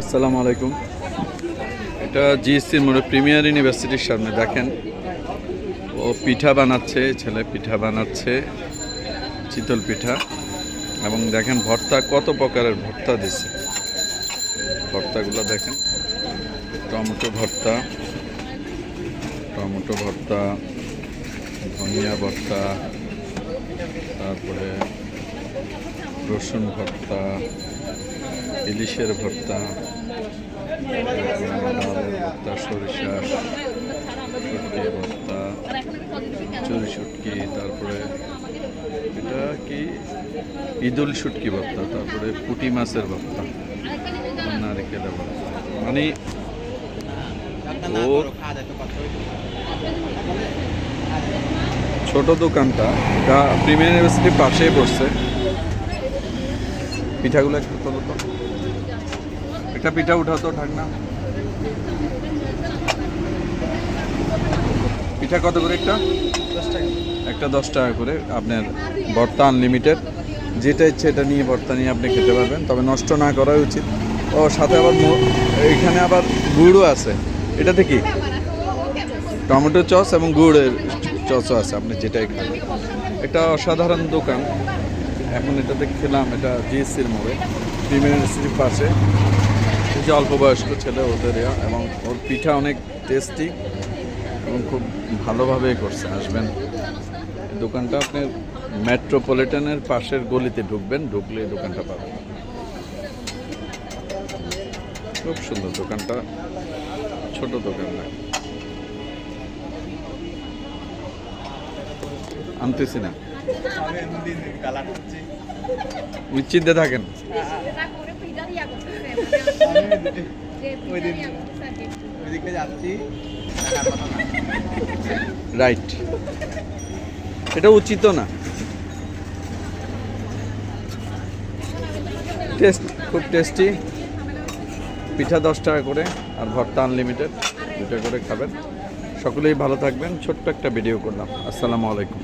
আসসালামু আলাইকুম। এটা জিএসসির মোড়ে প্রিমিয়ার ইউনিভার্সিটির সামনে, দেখেন। ও পিঠা বানাচ্ছে, ছেলে পিঠা বানাচ্ছে, চিতল পিঠা। এবং দেখেন ভর্তা, কত প্রকারের ভর্তা দিছে। ভর্তাগুলো দেখেন, টমেটো ভর্তা টমেটো ভর্তা, ধনিয়া ভর্তা, তারপরে রসুন ভর্তা ইলিশের ভর্তা ভর্তা সরিষা ভর্তা, চুরি শুটকি, তারপরে এটা কি? ঈদুল শুটকি ভর্তা, তারপরে পুঁটি মাছের ভর্তা নারিকেলের ভর্তা। মানে ছোট দোকানটা এটা প্রিমিয়ার ইউনিভার্সিটির পাশেই পড়ছে। পিঠাগুলো একটু তো। একটা পিঠা উঠাও তো ঢাকনা পিঠা কত করে একটা? একটা দশ টাকা করে, আপনার ভর্তা আনলিমিটেড যেটা ইচ্ছে এটা নিয়ে ভর্তা নিয়ে আপনি খেতে পারবেন, তবে নষ্ট না করাই উচিত। ও, সাথে আবার এখানে আবার গুড়ও আছে। এটাতে কি? টমেটো চস এবং গুড়ের চসও আছে, আপনি যেটাই খাবেন এটা অসাধারণ দোকান। এখন এটাতে খেলাম, এটা জিএসসির মোড়ে। প্রিমিয়ার পাশে। যে অল্প বয়স্ক ছেলে ওদের এবং ওর পিঠা অনেক টেস্টি এবং খুব ভালোভাবেই করছে। আসবেন। দোকানটা আপনি মেট্রোপলিটনের পাশের গলিতে ঢুকবেন ঢুকলে দোকানটা পাবেন। খুব সুন্দর দোকানটা। ছোট দোকান না। আনতেছি না। থাকেন। যাচ্ছি রাইট এটা উচিত না। টেস্ট খুব টেস্টি পিঠা দশ টাকা করে আর ভর্তা আনলিমিটেড দুটা করে খাবেন। সকলেই ভালো থাকবেন। ছোট্ট একটা ভিডিও করলাম। আসসালামু আলাইকুম।